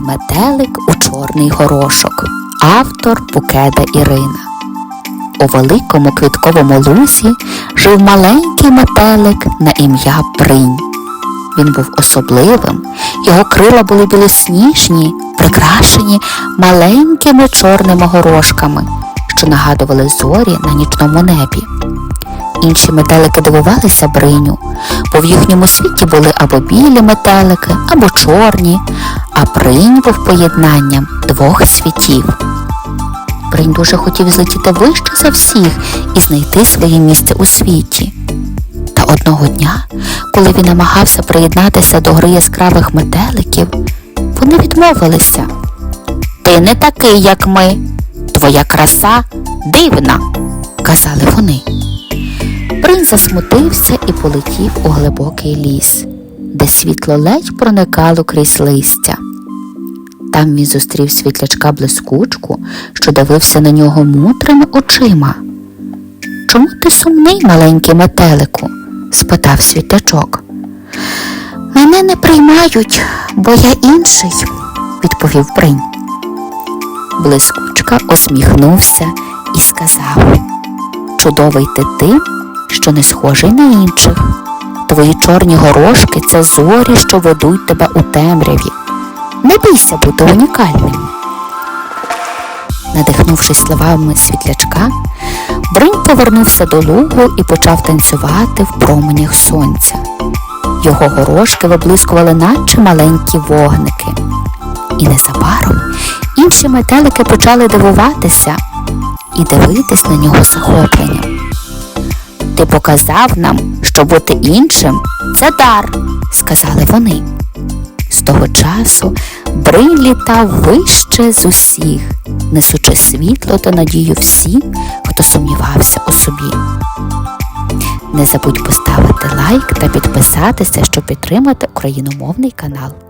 Маленький метелик у чорний горошок. Автор Букеда Ірина. У великому квітковому лузі жив маленький метелик на ім'я Бринь. Він був особливим, його крила були білосніжні, прикрашені маленькими чорними горошками, що нагадували зорі на нічному небі. Інші метелики дивувалися бриню, бо в їхньому світі були або білі метелики, або чорні, а бринь був поєднанням двох світів. Бринь дуже хотів злетіти вище за всіх і знайти своє місце у світі. Та одного дня, коли він намагався приєднатися до гри яскравих метеликів, вони відмовилися. Ти не такий, як ми. Твоя краса дивна, казали вони. Бринь засмутився і полетів у глибокий ліс, де світло ледь проникало крізь листя. Там він зустрів світлячка блискучку, що дивився на нього мудрими очима. Чому ти сумний, маленький метелику? спитав світлячок. Мене не приймають, бо я інший, відповів бринь. Блискучка усміхнувся і сказав Чудовий ти тим, що не схожий на інших. Твої чорні горошки це зорі, що ведуть тебе у темряві. Не бійся бути унікальним. Надихнувшись словами світлячка, Бринь повернувся до лугу і почав танцювати в променях сонця. Його горошки виблискували наче маленькі вогники. І незабаром інші метелики почали дивуватися і дивитись на нього з захопленням. Ти показав нам, що бути іншим це дар, сказали вони. Того часу Бринь літав вище з усіх, несучи світло та надію всім, хто сумнівався у собі. Не забудь поставити лайк та підписатися, щоб підтримати україномовний канал.